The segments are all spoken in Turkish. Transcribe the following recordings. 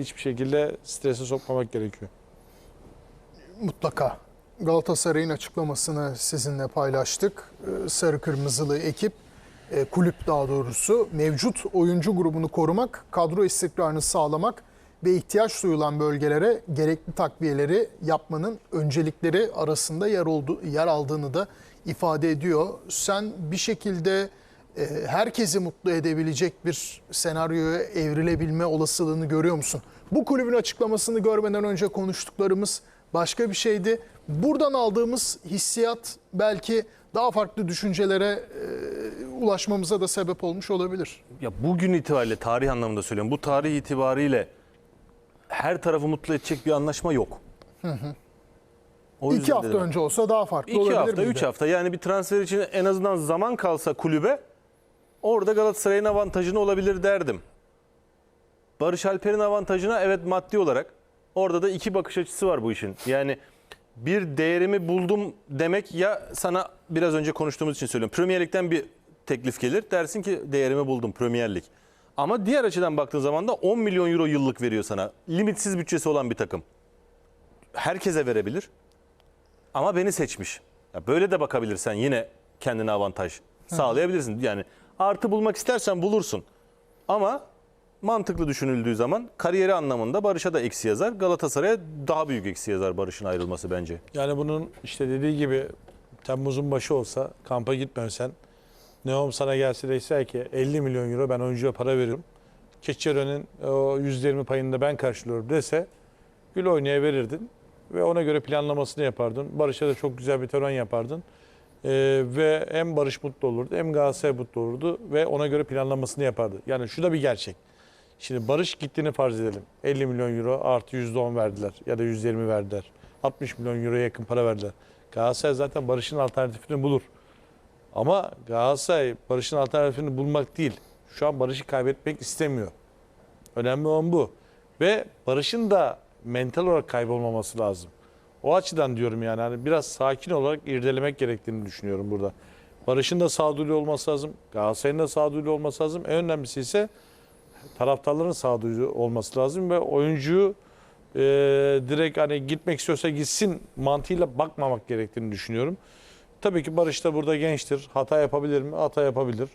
hiçbir şekilde strese sokmamak gerekiyor. Mutlaka. Galatasaray'ın açıklamasını sizinle paylaştık. Ee, Sarı Kırmızılı ekip, e, kulüp daha doğrusu mevcut oyuncu grubunu korumak, kadro istikrarını sağlamak ve ihtiyaç duyulan bölgelere gerekli takviyeleri yapmanın öncelikleri arasında yer oldu, yer aldığını da ifade ediyor. Sen bir şekilde herkesi mutlu edebilecek bir senaryoya evrilebilme olasılığını görüyor musun? Bu kulübün açıklamasını görmeden önce konuştuklarımız başka bir şeydi. Buradan aldığımız hissiyat belki daha farklı düşüncelere e, ulaşmamıza da sebep olmuş olabilir. Ya bugün itibariyle tarih anlamında söylüyorum. Bu tarih itibariyle her tarafı mutlu edecek bir anlaşma yok. O İki hafta dedim. önce olsa daha farklı İki olabilir hafta, miydi? üç hafta yani bir transfer için en azından zaman kalsa kulübe orada Galatasaray'ın avantajını olabilir derdim. Barış Alper'in avantajına evet maddi olarak orada da iki bakış açısı var bu işin. Yani bir değerimi buldum demek ya sana biraz önce konuştuğumuz için söylüyorum. Premier Lig'den bir teklif gelir dersin ki değerimi buldum Premier Lig. Ama diğer açıdan baktığın zaman da 10 milyon euro yıllık veriyor sana. Limitsiz bütçesi olan bir takım. Herkese verebilir. Ama beni seçmiş. Ya böyle de bakabilirsen yine kendine avantaj sağlayabilirsin. Yani artı bulmak istersen bulursun. Ama mantıklı düşünüldüğü zaman kariyeri anlamında Barış'a da eksi yazar. Galatasaray'a daha büyük eksi yazar Barış'ın ayrılması bence. Yani bunun işte dediği gibi Temmuz'un başı olsa kampa gitmesen Neom sana gelse dese ki 50 milyon euro ben oyuncuya para veririm. Keçiören'in o %20 payını da ben karşılıyorum dese gül oynaya verirdin ve ona göre planlamasını yapardın. Barış'a da çok güzel bir tören yapardın. Ee, ve hem Barış mutlu olurdu hem Galatasaray mutlu olurdu ve ona göre planlamasını yapardı. Yani şu da bir gerçek. Şimdi Barış gittiğini farz edelim. 50 milyon euro artı %10 verdiler ya da %20 verdiler. 60 milyon euroya yakın para verdiler. Galatasaray zaten Barış'ın alternatifini bulur. Ama Galatasaray Barış'ın alternatifini bulmak değil. Şu an Barış'ı kaybetmek istemiyor. Önemli olan bu. Ve Barış'ın da mental olarak kaybolmaması lazım. O açıdan diyorum yani hani biraz sakin olarak irdelemek gerektiğini düşünüyorum burada. Barış'ın da sağduyulu olması lazım. Galatasaray'ın da sağduyulu olması lazım. En önemlisi ise taraftarların sağduyulu olması lazım ve oyuncuyu e, direkt hani gitmek istiyorsa gitsin mantığıyla bakmamak gerektiğini düşünüyorum. Tabii ki Barış da burada gençtir. Hata yapabilir mi? Hata yapabilir.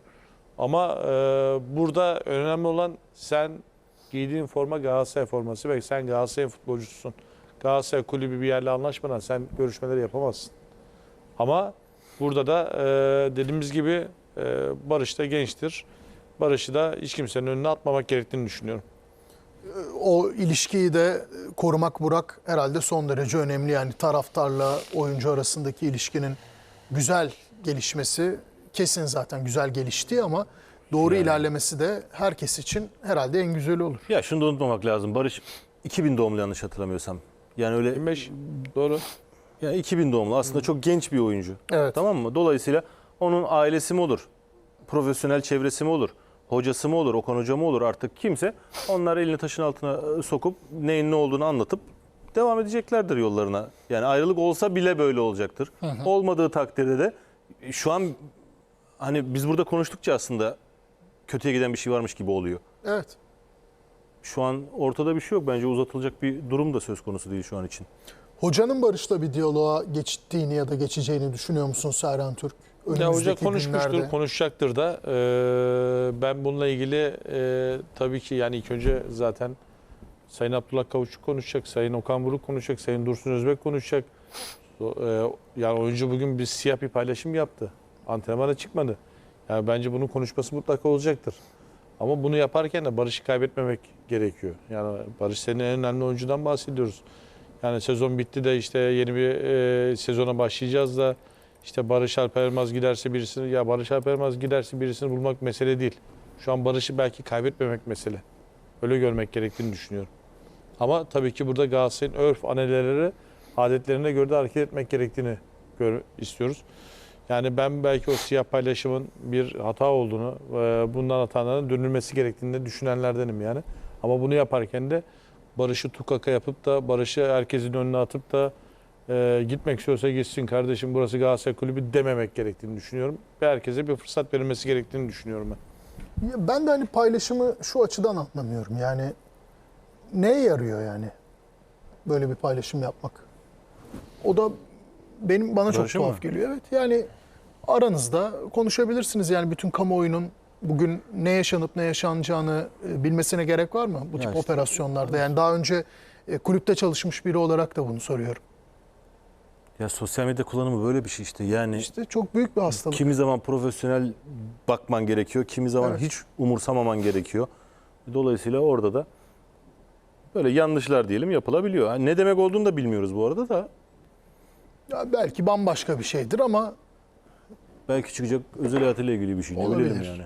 Ama e, burada önemli olan sen giydiğin forma Galatasaray forması ve sen Galatasaray futbolcususun. Galatasaray kulübü bir yerle anlaşmadan sen görüşmeleri yapamazsın. Ama burada da e, dediğimiz gibi e, Barış da gençtir. Barış'ı da hiç kimsenin önüne atmamak gerektiğini düşünüyorum. O ilişkiyi de korumak Burak herhalde son derece önemli. Yani taraftarla oyuncu arasındaki ilişkinin güzel gelişmesi kesin zaten güzel gelişti ama doğru ilerlemesi de herkes için herhalde en güzeli olur. Ya şunu da unutmamak lazım. Barış 2000 doğumlu yanlış hatırlamıyorsam. Yani öyle 25 doğru. yani 2000 doğumlu aslında çok genç bir oyuncu. Evet. Tamam mı? Dolayısıyla onun ailesi mi olur? Profesyonel çevresi mi olur? Hocası mı olur? Okan hoca mı olur? Artık kimse onlar elini taşın altına e, sokup neyin ne olduğunu anlatıp devam edeceklerdir yollarına. Yani ayrılık olsa bile böyle olacaktır. Olmadığı takdirde de şu an hani biz burada konuştukça aslında kötüye giden bir şey varmış gibi oluyor. Evet. Şu an ortada bir şey yok. Bence uzatılacak bir durum da söz konusu değil şu an için. Hocanın Barış'la bir diyaloğa geçtiğini ya da geçeceğini düşünüyor musun Serhan Türk? Ya hoca konuşmuştur, günlerde. konuşacaktır da. Ee, ben bununla ilgili e, tabii ki yani ilk önce zaten Sayın Abdullah Kavuşçuk konuşacak, Sayın Okan Buruk konuşacak, Sayın Dursun Özbek konuşacak. Ee, yani oyuncu bugün bir siyah bir paylaşım yaptı. Antrenmana çıkmadı. Yani bence bunun konuşması mutlaka olacaktır. Ama bunu yaparken de Barış'ı kaybetmemek gerekiyor. Yani Barış senin en önemli oyuncudan bahsediyoruz. Yani sezon bitti de işte yeni bir e, sezona başlayacağız da işte Barış Alper giderse birisini ya Barış Alper giderse birisini bulmak mesele değil. Şu an Barış'ı belki kaybetmemek mesele. Öyle görmek gerektiğini düşünüyorum. Ama tabii ki burada Galatasaray'ın örf aneleri adetlerine göre de hareket etmek gerektiğini istiyoruz. Yani ben belki o siyah paylaşımın bir hata olduğunu, e, bundan hataların dönülmesi gerektiğini de düşünenlerdenim yani. Ama bunu yaparken de Barış'ı tukaka yapıp da Barış'ı herkesin önüne atıp da e, gitmek istiyorsa gitsin kardeşim burası Galatasaray Kulübü dememek gerektiğini düşünüyorum. Ve herkese bir fırsat verilmesi gerektiğini düşünüyorum ben. Ya Ben de hani paylaşımı şu açıdan anlamıyorum. Yani neye yarıyor yani böyle bir paylaşım yapmak? O da benim bana çok Barış'ın tuhaf mı? geliyor. Evet yani aranızda konuşabilirsiniz yani bütün kamuoyunun bugün ne yaşanıp ne yaşanacağını e, bilmesine gerek var mı bu tip Ya işte. operasyonlarda? Yani daha önce e, kulüpte çalışmış biri olarak da bunu soruyorum. Ya sosyal medya kullanımı böyle bir şey işte. Yani İşte çok büyük bir hastalık. kimi zaman profesyonel bakman gerekiyor, kimi zaman Evet. hiç umursamaman gerekiyor. Dolayısıyla orada da böyle yanlışlar diyelim yapılabiliyor. Ne demek olduğunu da bilmiyoruz bu arada da. Ya belki bambaşka bir şeydir ama Belki çıkacak özel hayatıyla ilgili bir şey. Ne Olabilir. bilelim yani.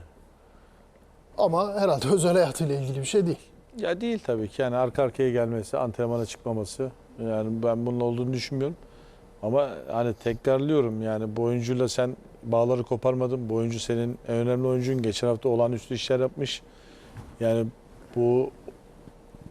ama herhalde özel hayatıyla ilgili bir şey değil. Ya değil tabii ki yani arka arkaya gelmesi, antrenmana çıkmaması. Yani ben bunun olduğunu düşünmüyorum. Ama hani tekrarlıyorum yani bu oyuncuyla sen bağları koparmadın. Bu oyuncu senin en önemli oyuncun. Geçen hafta olağanüstü işler yapmış. Yani bu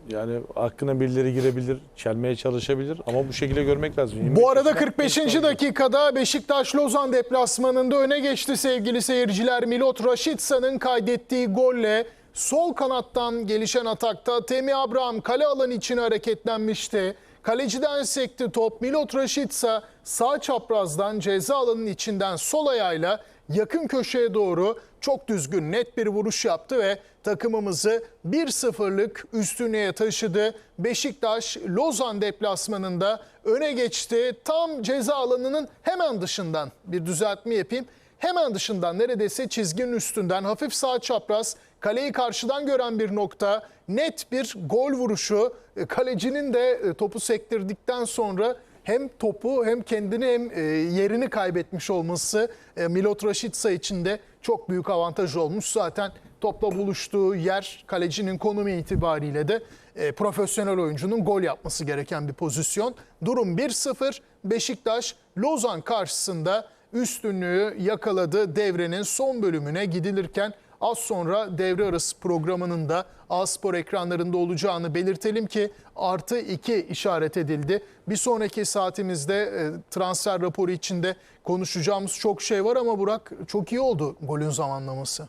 yani hakkına birileri girebilir, çelmeye çalışabilir ama bu şekilde görmek lazım. 25 Bu arada yaşında 45. genç oyuncu. dakikada Beşiktaş Lozan deplasmanında öne geçti sevgili seyirciler. Milot Raşitsa'nın kaydettiği golle sol kanattan gelişen atakta Temi Abraham kale alanı içine hareketlenmişti. Kaleciden sekti top. Milot Raşitsa sağ çaprazdan ceza alanının içinden sol ayağıyla yakın köşeye doğru çok düzgün net bir vuruş yaptı ve takımımızı 1-0'lık üstünlüğe taşıdı. Beşiktaş Lozan deplasmanında öne geçti. Tam ceza alanının hemen dışından bir düzeltme yapayım. Hemen dışından neredeyse çizginin üstünden hafif sağ çapraz kaleyi karşıdan gören bir nokta. Net bir gol vuruşu. E, Kalecinin de e, topu sektirdikten sonra hem topu hem kendini hem e, yerini kaybetmiş olması e, Milot Raşitsa için de çok büyük avantaj olmuş. Zaten topla buluştuğu yer kalecinin konumu itibariyle de e, profesyonel oyuncunun gol yapması gereken bir pozisyon. Durum 1-0 Beşiktaş Lozan karşısında üstünlüğü yakaladı. Devrenin son bölümüne gidilirken az sonra devre arası programının da A-Spor ekranlarında olacağını belirtelim ki artı 2 işaret edildi. Bir sonraki saatimizde e, transfer raporu içinde konuşacağımız çok şey var ama Burak çok iyi oldu golün zamanlaması.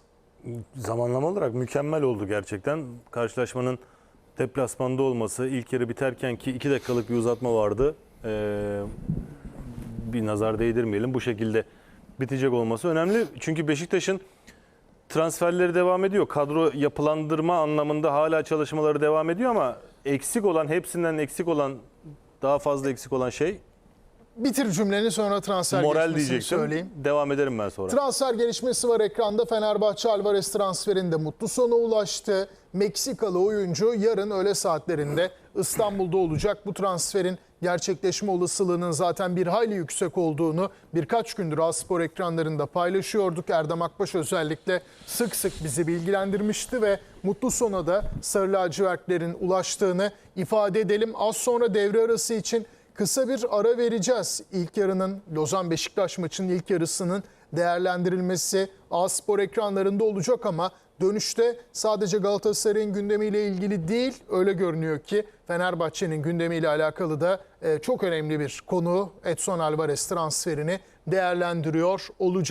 Zamanlama olarak mükemmel oldu gerçekten. Karşılaşmanın deplasmanda olması, ilk yarı biterken ki 2 dakikalık bir uzatma vardı. Ee, bir nazar değdirmeyelim. Bu şekilde bitecek olması önemli. Çünkü Beşiktaş'ın transferleri devam ediyor. Kadro yapılandırma anlamında hala çalışmaları devam ediyor ama eksik olan, hepsinden eksik olan, daha fazla eksik olan şey Bitir cümleni sonra transfer moral gelişmesini diyecektim. söyleyeyim. Devam ederim ben sonra. Transfer gelişmesi var ekranda. Fenerbahçe Alvarez transferinde mutlu sona ulaştı. Meksikalı oyuncu yarın öğle saatlerinde İstanbul'da olacak. Bu transferin gerçekleşme olasılığının zaten bir hayli yüksek olduğunu birkaç gündür Aspor ekranlarında paylaşıyorduk. Erdem Akbaş özellikle sık sık bizi bilgilendirmişti ve mutlu sona da Sarı Lacivertlerin ulaştığını ifade edelim. Az sonra devre arası için Kısa bir ara vereceğiz. İlk yarının Lozan Beşiktaş maçının ilk yarısının değerlendirilmesi A-Spor ekranlarında olacak ama dönüşte sadece Galatasaray'ın gündemiyle ilgili değil öyle görünüyor ki Fenerbahçe'nin gündemiyle alakalı da e, çok önemli bir konu Edson Alvarez transferini değerlendiriyor olacak.